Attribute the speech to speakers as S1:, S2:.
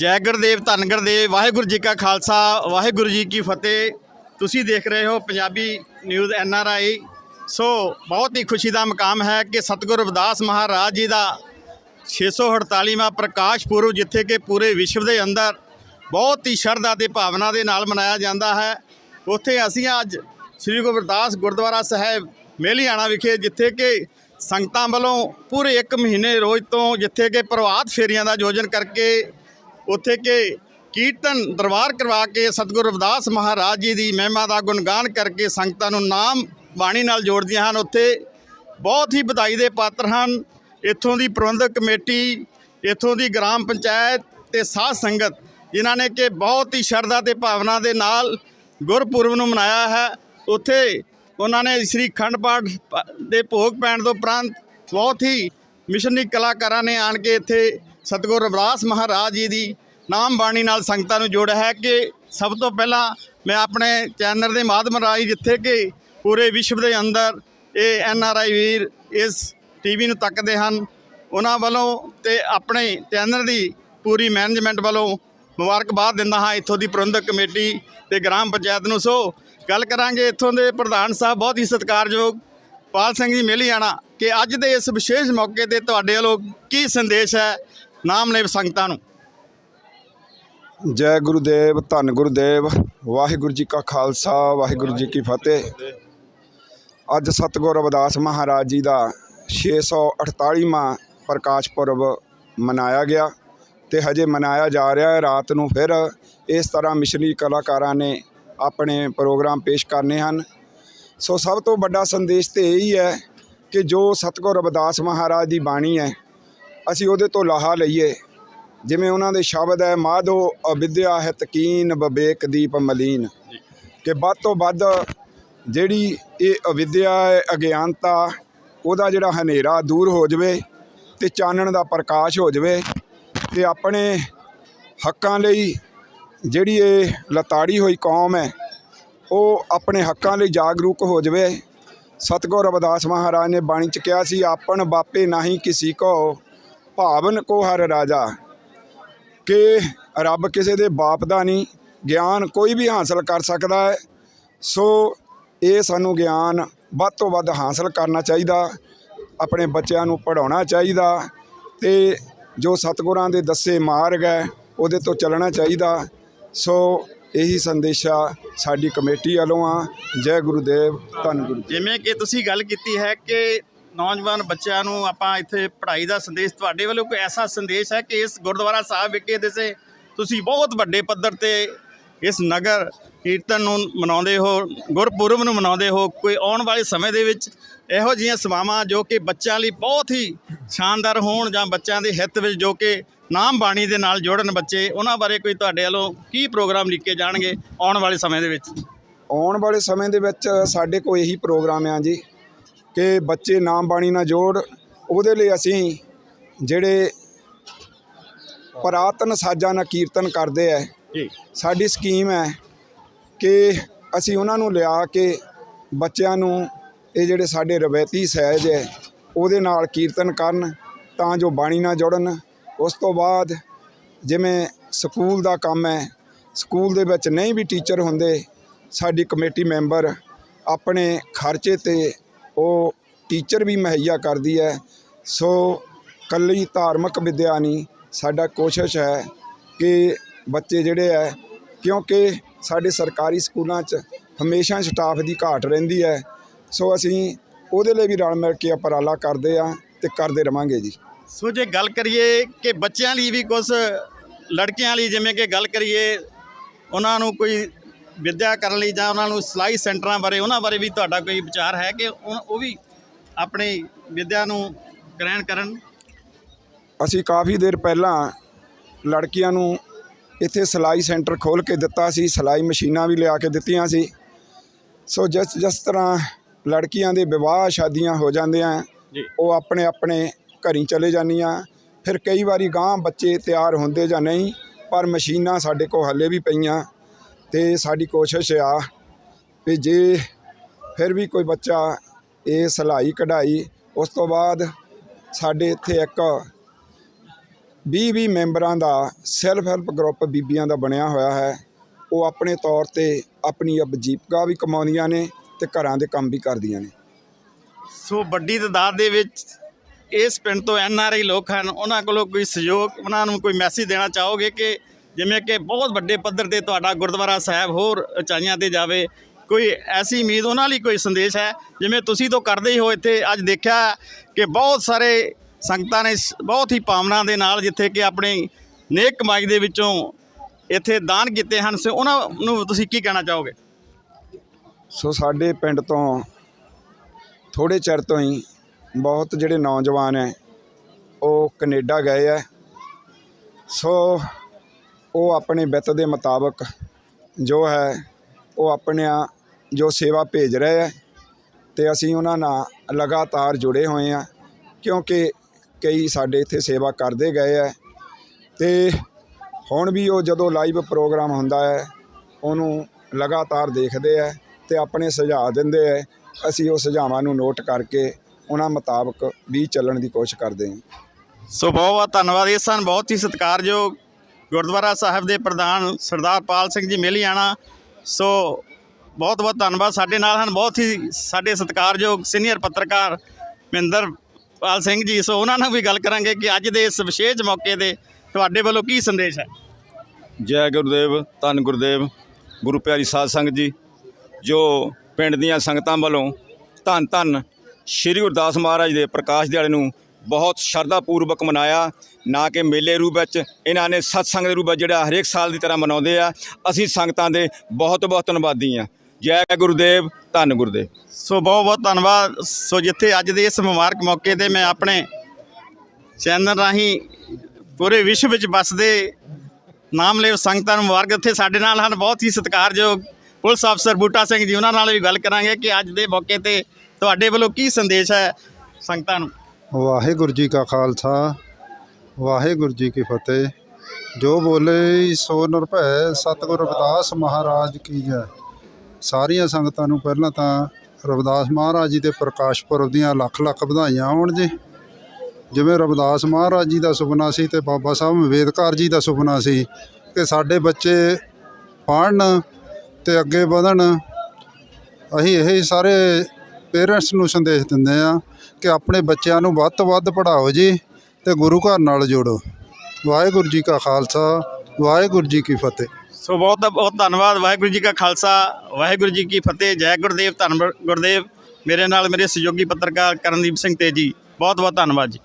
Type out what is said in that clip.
S1: ਜੈ ਗੁਰਦੇਵ, ਧੰਨ ਗੁਰਦੇਵ, ਵਾਹਿਗੁਰੂ ਜੀ ਕਾ ਖਾਲਸਾ, ਵਾਹਿਗੁਰੂ ਜੀ ਕੀ ਫਤਿਹ। ਤੁਸੀਂ ਦੇਖ ਰਹੇ ਹੋ Punjabi news N R I. So ਬਹੁਤ ਹੀ ਖੁਸ਼ੀ ਦਾ ਮਕਾਮ ਹੈ ਕਿ ਸਤਿਗੁਰੂ ਰਵਿਦਾਸ ਮਹਾਰਾਜ ਜੀ ਦਾ 648ਵਾਂ ਪ੍ਰਕਾਸ਼ ਪੁਰਬ, ਜਿੱਥੇ ਕਿ ਪੂਰੇ ਵਿਸ਼ਵ ਦੇ ਅੰਦਰ ਬਹੁਤ ਹੀ ਸ਼ਰਧਾ ਤੇ ਭਾਵਨਾ ਦੇ ਨਾਲ ਮਨਾਇਆ ਜਾਂਦਾ ਹੈ। ਉੱਥੇ ਅਸੀਂ ਅੱਜ ਸ੍ਰੀ ਗੁਰੂ ਰਵਿਦਾਸ ਗੁਰਦੁਆਰਾ ਸਾਹਿਬ ਮੇਲੀਆਣਾ ਵਿਖੇ, ਜਿੱਥੇ ਕਿ ਸੰਗਤਾਂ ਵੱਲੋਂ ਪੂਰੇ 1 ਮਹੀਨੇ ਰੋਜ਼ ਤੋਂ ਜਿੱਥੇ ਕਿ ਪ੍ਰਭਾਤ ਫੇਰੀਆਂ ਦਾ ਆਯੋਜਨ ਕਰਕੇ ਉੱਥੇ ਕਿ ਕੀਰਤਨ ਦਰਬਾਰ ਕਰਵਾ ਕੇ ਸਤਿਗੁਰੂ ਰਵਿਦਾਸ ਮਹਾਰਾਜ ਜੀ ਦੀ ਮਹਿਮਾ ਦਾ ਗੁਣਗਾਨ ਕਰਕੇ ਸੰਗਤਾਂ ਨੂੰ ਨਾਮ ਬਾਣੀ ਨਾਲ ਜੋੜਦੀਆਂ ਹਨ। ਉੱਥੇ ਬਹੁਤ ਹੀ ਵਧਾਈ ਦੇ ਪਾਤਰ ਹਨ। ਇੱਥੋਂ ਦੀ ਪ੍ਰਬੰਧਕ ਕਮੇਟੀ, ਇੱਥੋਂ ਦੀ ਗ੍ਰਾਮ ਪੰਚਾਇਤ ਤੇ ਸਾਧ ਸੰਗਤ, ਜਿਨ੍ਹਾਂ ਨੇ ਕਿ ਬਹੁਤ ਹੀ ਸ਼ਰਧਾ ਤੇ ਭਾਵਨਾ ਦੇ ਨਾਲ ਗੁਰਪੁਰਬ ਨੂੰ ਮਨਾਇਆ ਹੈ। ਉੱਥੇ ਉਹਨਾਂ ਨੇ ਸ੍ਰੀ ਖੰਡ ਪਾਠ ਦੇ ਭੋਗ ਪੈਣ ਤੋਂ ਉਪਰੰਤ ਬਹੁਤ ਹੀ ਮਿਸ਼ਨਰੀ ਕਲਾਕਾਰਾਂ ਨੇ ਆਣ ਕੇ ਇੱਥੇ ਸਤਿਗੁਰੂ ਰਵਿਦਾਸ ਮਹਾਰਾਜ ਜੀ ਦੀ ਨਾਮ ਬਾਣੀ ਨਾਲ ਸੰਗਤਾਂ ਨੂੰ ਜੋੜਿਆ ਹੈ ਕਿ ਸਭ ਤੋਂ ਪਹਿਲਾਂ ਮੈਂ ਆਪਣੇ ਚੈਨਲ ਦੇ ਮਾਧਿਅਮ ਰਾਹੀਂ ਜਿੱਥੇ ਕਿ ਪੂਰੇ ਵਿਸ਼ਵ ਦੇ ਅੰਦਰ ਇਹ ਐਨ ਆਰ ਆਈ ਵੀਰ ਇਸ ਟੀਵੀ ਨੂੰ ਤੱਕਦੇ ਹਨ, ਉਹਨਾਂ ਵੱਲੋਂ ਤੇ ਆਪਣੇ ਚੈਨਲ ਦੀ ਪੂਰੀ ਮੈਨੇਜਮੈਂਟ ਵੱਲੋਂ ਮੁਬਾਰਕਬਾਦ ਦਿੰਦਾ ਹਾਂ ਇੱਥੋਂ ਦੀ ਪ੍ਰਬੰਧਕ ਕਮੇਟੀ ਤੇ ਗ੍ਰਾਮ ਪੰਚਾਇਤ ਨੂੰ। ਸੋ ਗੱਲ ਕਰਾਂਗੇ ਇੱਥੋਂ ਦੇ ਪ੍ਰਧਾਨ ਸਾਹਿਬ, ਬਹੁਤ ਹੀ ਸਤਿਕਾਰਯੋਗ ਪਾਲ ਸਿੰਘ ਜੀ ਮੇਲੀਆਣਾ, ਕਿ ਅੱਜ ਦੇ ਇਸ ਵਿਸ਼ੇਸ਼ ਮੌਕੇ ਤੇ ਤੁਹਾਡੇ ਵੱਲੋਂ ਕੀ ਸੰਦੇਸ਼ ਹੈ ਨਾਮਲੇਵ ਸੰਗਤਾਂ ਨੂੰ।
S2: ਜੈ ਗੁਰੂਦੇਵ, ਧੰਨ ਗੁਰੂਦੇਵ, ਵਾਹਿਗੁਰੂ ਜੀ ਕਾ ਖਾਲਸਾ, ਵਾਹਿਗੁਰੂ ਜੀ ਕੀ ਫਤਿਹ। ਅੱਜ ਸਤਿਗੁਰ ਰਵਿਦਾਸ ਮਹਾਰਾਜ ਜੀ ਦਾ 648ਵਾਂ ਪ੍ਰਕਾਸ਼ ਪੁਰਬ ਮਨਾਇਆ ਗਿਆ ਤੇ ਹਜੇ ਮਨਾਇਆ ਜਾ ਰਿਹਾ ਹੈ। ਰਾਤ ਨੂੰ ਫਿਰ ਇਸ ਤਰ੍ਹਾਂ ਮਿਸ਼ਰੀ ਕਲਾਕਾਰਾਂ ਨੇ ਆਪਣੇ ਪ੍ਰੋਗਰਾਮ ਪੇਸ਼ ਕਰਨੇ ਹਨ। ਸੋ ਸਭ ਤੋਂ ਵੱਡਾ ਸੰਦੇਸ਼ ਤੇ ਇਹੀ ਹੈ ਕਿ ਜੋ ਸਤਿਗੁਰ ਰਵਿਦਾਸ ਮਹਾਰਾਜ ਦੀ ਬਾਣੀ ਹੈ ਅਸੀਂ ਉਹਦੇ ਤੋਂ ਲਾਹਾ ਲਈਏ। ਜਿਵੇਂ ਉਹਨਾਂ ਦੇ ਸ਼ਬਦ ਹੈ ਮਾਧੋ ਅਵਿਦਿਆ ਹੈ ਤਕੀਨ ਵਿਵੇਕ ਦੀਪ ਮਲੀਨ। ਕਿ ਵੱਧ ਤੋਂ ਵੱਧ ਜਿਹੜੀ ਇਹ ਅਵਿਦਿਆ ਹੈ ਅਗਿਆਨਤਾ ਉਹਦਾ ਜਿਹੜਾ ਹਨੇਰਾ ਦੂਰ ਹੋ ਜਾਵੇ ਤੇ ਚਾਨਣ ਦਾ ਪ੍ਰਕਾਸ਼ ਹੋ ਜਾਵੇ ਤੇ ਆਪਣੇ ਹੱਕਾਂ ਲਈ ਜਿਹੜੀ ਇਹ ਲਤਾੜੀ ਹੋਈ ਕੌਮ ਹੈ ਉਹ ਆਪਣੇ ਹੱਕਾਂ ਲਈ ਜਾਗਰੂਕ ਹੋ ਜਾਵੇ। ਸਤਿਗੁਰ ਰਵਿਦਾਸ ਮਹਾਰਾਜ ਨੇ ਬਾਣੀ ਚ ਕਿਹਾ ਸੀ ਆਪਣ ਬਾਪੇ ਨਹੀਂ ਕਿਸੀ ਕੋ ਭਾਵਨ ਕੋ ਹਰ ਰਾਜਾ, ਕਿ ਰੱਬ ਕਿਸੇ ਦੇ ਬਾਪ ਦਾ ਨਹੀਂ, ਗਿਆਨ ਕੋਈ ਵੀ ਹਾਸਲ ਕਰ ਸਕਦਾ ਹੈ। ਸੋ ਇਹ ਸਾਨੂੰ ਗਿਆਨ ਵੱਧ ਤੋਂ ਵੱਧ ਹਾਸਲ ਕਰਨਾ ਚਾਹੀਦਾ, ਆਪਣੇ ਬੱਚਿਆਂ ਨੂੰ ਪੜਾਉਣਾ ਚਾਹੀਦਾ ਤੇ ਜੋ ਸਤਿਗੁਰਾਂ ਦੇ ਦੱਸੇ ਮਾਰਗ ਹੈ, ਉਹਦੇ ਤੋਂ ਚੱਲਣਾ ਚਾਹੀਦਾ। ਸੋ ਇਹੀ ਸੰਦੇਸ਼ਾ ਸਾਡੀ ਕਮੇਟੀ ਵੱਲੋਂ ਆ। ਜੈ ਗੁਰੂਦੇਵ, ਧੰਨ ਗੁਰੂ
S1: ਜਿਵੇਂ ਕਿ ਤੁਸੀਂ ਗੱਲ ਕੀਤੀ ਹੈ ਕਿ ਨੌਜਵਾਨ ਬੱਚਿਆਂ ਨੂੰ ਆਪਾਂ ਇੱਥੇ ਪੜ੍ਹਾਈ ਦਾ ਸੰਦੇਸ਼, ਤੁਹਾਡੇ ਵੱਲੋਂ ਕੋਈ ਐਸਾ ਸੰਦੇਸ਼ ਹੈ ਕਿ ਇਸ ਗੁਰਦੁਆਰਾ ਸਾਹਿਬ ਵਿਖੇ ਦੇਸੇ ਤੁਸੀਂ ਬਹੁਤ ਵੱਡੇ ਪੱਧਰ ਤੇ ਇਸ ਨਗਰ ਕੀਰਤਨ ਨੂੰ ਮਨਾਉਂਦੇ ਹੋ, ਗੁਰਪੁਰਬ ਨੂੰ ਮਨਾਉਂਦੇ ਹੋ, ਕੋਈ ਆਉਣ ਵਾਲੇ ਸਮੇਂ ਦੇ ਵਿੱਚ ਇਹੋ ਜਿਹੀਆਂ ਸੇਵਾਵਾਂ ਜੋ ਕਿ ਬੱਚਿਆਂ ਲਈ ਬਹੁਤ ਹੀ ਸ਼ਾਨਦਾਰ ਹੋਣ ਜਾਂ ਬੱਚਿਆਂ ਦੇ ਹਿੱਤ ਵਿੱਚ ਜੋ ਕਿ ਨਾਮ ਬਾਣੀ ਦੇ ਨਾਲ ਜੋੜਨ ਬੱਚੇ, ਉਹਨਾਂ ਬਾਰੇ ਕੋਈ ਤੁਹਾਡੇ ਵੱਲੋਂ ਕੀ ਪ੍ਰੋਗਰਾਮ ਲਿਖੇ ਜਾਣਗੇ ਆਉਣ ਵਾਲੇ ਸਮੇਂ ਦੇ ਵਿੱਚ?
S2: ਆਉਣ ਵਾਲੇ ਸਮੇਂ ਦੇ ਵਿੱਚ ਸਾਡੇ ਕੋਲ ਇਹੀ ਪ੍ਰੋਗਰਾਮ ਆ ਜੀ। ਕਿ ਬੱਚੇ ਨਾਮ ਬਾਣੀ ਨਾਲ ਜੋੜ ਉਹਦੇ ਲਈ ਅਸੀਂ ਜਿਹੜੇ ਪੁਰਾਤਨ ਸਾਜ਼ਾਂ ਨਾਲ ਕੀਰਤਨ ਕਰਦੇ
S1: ਜੀ।
S2: ਸਾਡੀ ਸਕੀਮ ਹੈ ਕਿ ਅਸੀਂ ਉਹਨਾਂ ਨੂੰ ਲਿਆ ਕੇ ਬੱਚਿਆਂ ਨੂੰ ਇਹ ਜਿਹੜੇ ਸਾਡੇ ਰਵਾਇਤੀ ਸਹਿਜ ਹੈ ਉਹਦੇ ਨਾਲ ਕੀਰਤਨ ਕਰਨ ਤਾਂ ਜੋ ਬਾਣੀ ਨਾਲ ਜੁੜਨ। ਉਸ ਤੋਂ ਬਾਅਦ ਜਿਵੇਂ ਸਕੂਲ ਦਾ ਕੰਮ ਹੈ ਸਕੂਲ ਦੇ ਵਿੱਚ ਨਹੀਂ ਵੀ ਟੀਚਰ ਹੁੰਦੇ ਸਾਡੀ ਕਮੇਟੀ ਮੈਂਬਰ ਆਪਣੇ ਖਰਚੇ ਤੇ ਉਹ ਟੀਚਰ ਵੀ ਮੁਹੱਈਆ ਕਰਦੀ ਹੈ। ਸੋ ਇਕੱਲੀ ਧਾਰਮਿਕ ਵਿੱਦਿਆ ਨਹੀਂ, ਸਾਡਾ ਕੋਸ਼ਿਸ਼ ਹੈ ਕਿ ਬੱਚੇ ਜਿਹੜੇ ਹੈ, ਕਿਉਂਕਿ ਸਾਡੇ ਸਰਕਾਰੀ ਸਕੂਲਾਂ 'ਚ ਹਮੇਸ਼ਾ ਸਟਾਫ ਦੀ ਘਾਟ ਰਹਿੰਦੀ ਹੈ। ਸੋ ਅਸੀਂ ਉਹਦੇ ਲਈ ਵੀ ਰਲ ਮਿਲ ਕੇ ਉਪਰਾਲਾ ਕਰਦੇ ਆ ਤੇ ਕਰਦੇ ਰਵਾਂਗੇ ਜੀ।
S1: ਸੋ ਜੇ ਗੱਲ ਕਰੀਏ ਕਿ ਬੱਚਿਆਂ ਲਈ ਵੀ ਕੁਝ ਲੜਕੀਆਂ ਲਈ ਜਿਵੇਂ ਕਿ ਗੱਲ ਕਰੀਏ, ਉਹਨਾਂ ਨੂੰ ਕੋਈ ਵਿੱਦਿਆ ਕਰਨ ਲਈ ਜਾਂ ਉਹਨਾਂ ਨੂੰ ਸਿਲਾਈ ਸੈਂਟਰਾਂ ਬਾਰੇ ਉਹਨਾਂ ਬਾਰੇ ਵੀ ਤੁਹਾਡਾ ਕੋਈ ਵਿਚਾਰ ਹੈ ਕਿ ਉਹ ਵੀ ਆਪਣੀ ਵਿੱਦਿਆ ਨੂੰ ਗ੍ਰਹਿਣ ਕਰਨ?
S2: ਅਸੀਂ ਕਾਫੀ ਦੇਰ ਪਹਿਲਾਂ ਲੜਕੀਆਂ ਨੂੰ ਇੱਥੇ ਸਿਲਾਈ ਸੈਂਟਰ ਖੋਲ ਕੇ ਦਿੱਤਾ ਸੀ ਸਿਲਾਈ ਮਸ਼ੀਨਾਂ ਵੀ ਲਿਆ ਕੇ ਦਿੱਤੀਆਂ ਸੀ। ਸੋ ਜਿਸ ਜਿਸ ਤਰ੍ਹਾਂ ਲੜਕੀਆਂ ਦੇ ਵਿਵਾਹ ਸ਼ਾਦੀਆਂ ਹੋ ਜਾਂਦੀਆਂ
S1: ਜੀ।
S2: ਉਹ ਆਪਣੇ ਆਪਣੇ ਘਰੀ ਚਲੇ ਜਾਂਦੀਆਂ। ਫਿਰ ਕਈ ਵਾਰੀ ਗਾਂ ਬੱਚੇ ਤਿਆਰ ਹੁੰਦੇ ਜਾਂ ਨਹੀਂ ਪਰ ਮਸ਼ੀਨਾਂ ਸਾਡੇ ਕੋਲ ਹੱਲੇ ਵੀ ਪਈਆਂ। ਤੇ ਸਾਡੀ ਕੋਸ਼ਿਸ਼ ਆ ਵੀ ਜੇ ਫਿਰ ਵੀ ਕੋਈ ਬੱਚਾ ਇਹ ਸਿਲਾਈ ਕਢਾਈ, ਉਸ ਤੋਂ ਬਾਅਦ ਸਾਡੇ ਇੱਥੇ ਇੱਕ 20-20 ਮੈਂਬਰਾਂ ਦਾ ਸੈਲਫ ਹੈਲਪ ਗਰੁੱਪ ਬੀਬੀਆਂ ਦਾ ਬਣਿਆ ਹੋਇਆ ਹੈ। ਉਹ ਆਪਣੇ ਤੌਰ ਤੇ ਆਪਣੀ ਅਬਜੀਵਕਾ ਵੀ ਕਮਾਉਂਦੀਆਂ ਨੇ ਤੇ ਘਰਾਂ ਦੇ ਕੰਮ ਵੀ ਕਰਦੀਆਂ ਨੇ।
S1: ਸੋ ਵੱਡੀ ਤਦਾਦ ਦੇ ਵਿੱਚ ਇਸ ਪਿੰਡ ਤੋਂ ਐਨ ਆਰ ਆਈ ਲੋਕ ਹਨ। ਉਹਨਾਂ ਕੋਲੋਂ ਕੋਈ ਸਹਿਯੋਗ, ਉਹਨਾਂ ਨੂੰ ਕੋਈ ਮੈਸੇਜ ਦੇਣਾ ਚਾਹੋਗੇ ਕਿ ਜਿਵੇਂ ਕਿ ਬਹੁਤ ਵੱਡੇ ਪੱਧਰ ਤੇ ਤੁਹਾਡਾ ਗੁਰਦੁਆਰਾ ਸਾਹਿਬ ਹੋਰ ਉਚਾਈਆਂ ਤੇ ਜਾਵੇ, ਕੋਈ ਐਸੀ ਉਮੀਦ ਉਹਨਾਂ ਲਈ ਕੋਈ ਸੰਦੇਸ਼ ਹੈ? ਜਿਵੇਂ ਤੁਸੀਂ ਤੋਂ ਕਰਦੇ ਹੀ ਹੋ ਇੱਥੇ, ਅੱਜ ਦੇਖਿਆ ਕਿ ਬਹੁਤ ਸਾਰੇ ਸੰਗਤਾਂ ਨੇ ਬਹੁਤ ਹੀ ਭਾਵਨਾ ਦੇ ਨਾਲ ਜਿੱਥੇ ਕਿ ਆਪਣੀ ਨੇਕ ਕਮਾਈ ਦੇ ਵਿੱਚੋਂ ਇੱਥੇ ਦਾਨ ਕੀਤੇ ਹਨ। ਸੋ ਉਹਨਾਂ ਨੂੰ ਤੁਸੀਂ ਕੀ ਕਹਿਣਾ ਚਾਹੋਗੇ?
S2: ਸੋ ਸਾਡੇ ਪਿੰਡ ਤੋਂ ਥੋੜੇ ਚਿਰ ਤੋਂ ਹੀ ਬਹੁਤ ਜਿਹੜੇ ਨੌਜਵਾਨ ਹੈ, ਉਹ ਕੈਨੇਡਾ ਗਏ ਹੈ। ਸੋ ਉਹ ਆਪਣੇ ਵਿੱਤ ਦੇ ਮੁਤਾਬਕ ਜੋ ਹੈ, ਉਹ ਆਪਣਿਆਂ ਜੋ ਸੇਵਾ ਭੇਜ ਰਹੇ ਹੈ ਅਤੇ ਅਸੀਂ ਉਹਨਾਂ ਨਾਲ ਲਗਾਤਾਰ ਜੁੜੇ ਹੋਏ ਹਾਂ ਕਿਉਂਕਿ ਕਈ ਸਾਡੇ ਇੱਥੇ ਸੇਵਾ ਕਰਦੇ ਗਏ ਹੈ ਅਤੇ ਹੁਣ ਵੀ ਉਹ ਜਦੋਂ ਲਾਈਵ ਪ੍ਰੋਗਰਾਮ ਹੁੰਦਾ ਹੈ, ਉਹਨੂੰ ਲਗਾਤਾਰ ਦੇਖਦੇ ਹੈ ਅਤੇ ਆਪਣੇ ਸੁਝਾਅ ਦਿੰਦੇ ਹੈ। ਅਸੀਂ ਉਹ ਸੁਝਾਵਾਂ ਨੂੰ ਨੋਟ ਕਰਕੇ ਉਹਨਾਂ ਮੁਤਾਬਕ ਵੀ ਚੱਲਣ ਦੀ ਕੋਸ਼ਿਸ਼ ਕਰਦੇ ਹਾਂ।
S1: ਸੋ ਬਹੁਤ ਬਹੁਤ ਧੰਨਵਾਦ। ਇਹ ਸਨ ਬਹੁਤ ਹੀ ਸਤਿਕਾਰਯੋਗ ਗੁਰਦੁਆਰਾ ਸਾਹਿਬ ਦੇ ਪ੍ਰਧਾਨ ਸਰਦਾਰ ਪਾਲ ਸਿੰਘ ਜੀ ਮੇਲੀਆਣਾ ਸੋ ਬਹੁਤ ਬਹੁਤ ਧੰਨਵਾਦ ਸਾਡੇ ਨਾਲ ਹਨ। ਬਹੁਤ ਹੀ ਸਾਡੇ ਸਤਿਕਾਰਯੋਗ ਸੀਨੀਅਰ ਪੱਤਰਕਾਰ ਮਹਿੰਦਰ ਪਾਲ ਸਿੰਘ ਜੀ। ਸੋ ਉਹਨਾਂ ਨਾਲ ਵੀ ਗੱਲ ਕਰਾਂਗੇ ਕਿ ਅੱਜ ਦੇ ਇਸ ਵਿਸ਼ੇਸ਼ ਮੌਕੇ ਤੇ ਤੁਹਾਡੇ ਵੱਲੋਂ ਕੀ ਸੰਦੇਸ਼ ਹੈ?
S3: ਜੈ ਗੁਰਦੇਵ, ਧੰਨ ਗੁਰਦੇਵ, ਗੁਰੂ ਪਿਆਰੀ ਸਾਧ ਸੰਗਤ ਜੀ, ਜੋ ਪਿੰਡ ਦੀਆਂ ਸੰਗਤਾਂ ਵੱਲੋਂ ਧੰਨ ਧੰਨ ਸ੍ਰੀ ਗੁਰਦਾਸ ਮਹਾਰਾਜ ਦੇ ਪ੍ਰਕਾਸ਼ ਦਿਹਾੜੇ ਨੂੰ ਬਹੁਤ ਸ਼ਰਧਾ ਪੂਰਵਕ ਮਨਾਇਆ, ਨਾ ਕਿ ਮੇਲੇ ਰੂਪ ਵਿੱਚ। ਇਹਨਾਂ ਨੇ ਸਤਸੰਗ ਦੇ ਰੂਪ ਵਿੱਚ ਜਿਹੜਾ ਹਰੇਕ ਸਾਲ ਦੀ ਤਰ੍ਹਾਂ ਮਨਾਉਂਦੇ ਆ। ਅਸੀਂ ਸੰਗਤਾਂ ਦੇ ਬਹੁਤ ਬਹੁਤ ਧੰਨਵਾਦੀ ਆ ਜੈ ਗੁਰਦੇਵ, ਧੰਨ ਗੁਰਦੇਵ।
S1: ਸੋ ਬਹੁਤ ਬਹੁਤ ਧੰਨਵਾਦ। ਸੋ ਜਿੱਥੇ ਅੱਜ ਦੇ ਇਸ ਮੁਬਾਰਕ ਮੌਕੇ ਤੇ ਮੈਂ ਆਪਣੇ ਚੈਨਲ ਰਾਹੀਂ ਪੂਰੇ ਵਿਸ਼ਵ ਵਿੱਚ ਵੱਸਦੇ ਨਾਮਲੇਵ ਸੰਗਤਾਂ ਨੂੰ ਮੁਬਾਰਕ ਇੱਥੇ ਸਾਡੇ ਨਾਲ ਹਨ ਬਹੁਤ ਹੀ ਸਤਿਕਾਰਯੋਗ ਪੁਲਿਸ ਅਫਸਰ ਬੂਟਾ ਸਿੰਘ ਜੀ। ਉਹਨਾਂ ਨਾਲ ਵੀ ਗੱਲ ਕਰਾਂਗੇ ਕਿ ਅੱਜ ਦੇ ਮੌਕੇ ਤੇ ਤੁਹਾਡੇ ਵੱਲੋਂ ਕੀ ਸੰਦੇਸ਼ ਹੈ ਸੰਗਤਾਂ ਨੂੰ?
S4: ਵਾਹਿਗੁਰੂ ਜੀ ਕਾ ਖਾਲਸਾ, ਵਾਹਿਗੁਰੂ ਜੀ ਕੀ ਫਤਿਹ। ਜੋ ਬੋਲੇ ਸੋ ਨਿਰਭੈ ਸਤਿਗੁਰ ਰਵਿਦਾਸ ਮਹਾਰਾਜ ਕੀ ਜੈ। ਸਾਰੀਆਂ ਸੰਗਤਾਂ ਨੂੰ ਪਹਿਲਾਂ ਤਾਂ ਰਵਿਦਾਸ ਮਹਾਰਾਜ ਜੀ ਦੇ ਪ੍ਰਕਾਸ਼ ਪੁਰਬ ਦੀਆਂ ਲੱਖ ਲੱਖ ਵਧਾਈਆਂ ਹੋਣ ਜੀ। ਜਿਵੇਂ ਰਵਿਦਾਸ ਮਹਾਰਾਜ ਜੀ ਦਾ ਸੁਪਨਾ ਸੀ ਤੇ ਬਾਬਾ ਸਾਹਿਬ ਅੰਬੇਦਕਰ ਜੀ ਦਾ ਸੁਪਨਾ ਸੀ ਕਿ ਸਾਡੇ ਬੱਚੇ ਪੜ੍ਹਨ ਤੇ ਅੱਗੇ ਵਧਣ। ਅਸੀਂ ਇਹ ਸਾਰੇ ਪੇਰੈਂਟਸ ਨੂੰ ਸੰਦੇਸ਼ ਦਿੰਦੇ ਆ ਕਿ ਆਪਣੇ ਬੱਚਿਆਂ ਨੂੰ ਵੱਧ ਤੋਂ ਵੱਧ ਪੜ੍ਹਾਓ ਜੀ ਤੇ ਗੁਰੂ ਘਰ ਨਾਲ ਜੋੜੋ। ਵਾਹਿਗੁਰੂ ਜੀ ਕਾ ਖਾਲਸਾ, ਵਾਹਿਗੁਰੂ ਜੀ ਕੀ ਫਤਿਹ।
S1: ਸੋ ਬਹੁਤ ਬਹੁਤ ਧੰਨਵਾਦ, ਵਾਹਿਗੁਰੂ ਜੀ ਕਾ ਖਾਲਸਾ, ਵਾਹਿਗੁਰੂ ਜੀ ਕੀ ਫਤਿਹ, ਜੈ ਗੁਰਦੇਵ, ਧੰਨ ਗੁਰਦੇਵ। ਮੇਰੇ ਨਾਲ ਮੇਰੇ ਸਹਿਯੋਗੀ ਪੱਤਰਕਾਰ ਕਰਨਦੀਪ ਸਿੰਘ ਤੇਜੀ, ਬਹੁਤ ਬਹੁਤ ਧੰਨਵਾਦ ਜੀ।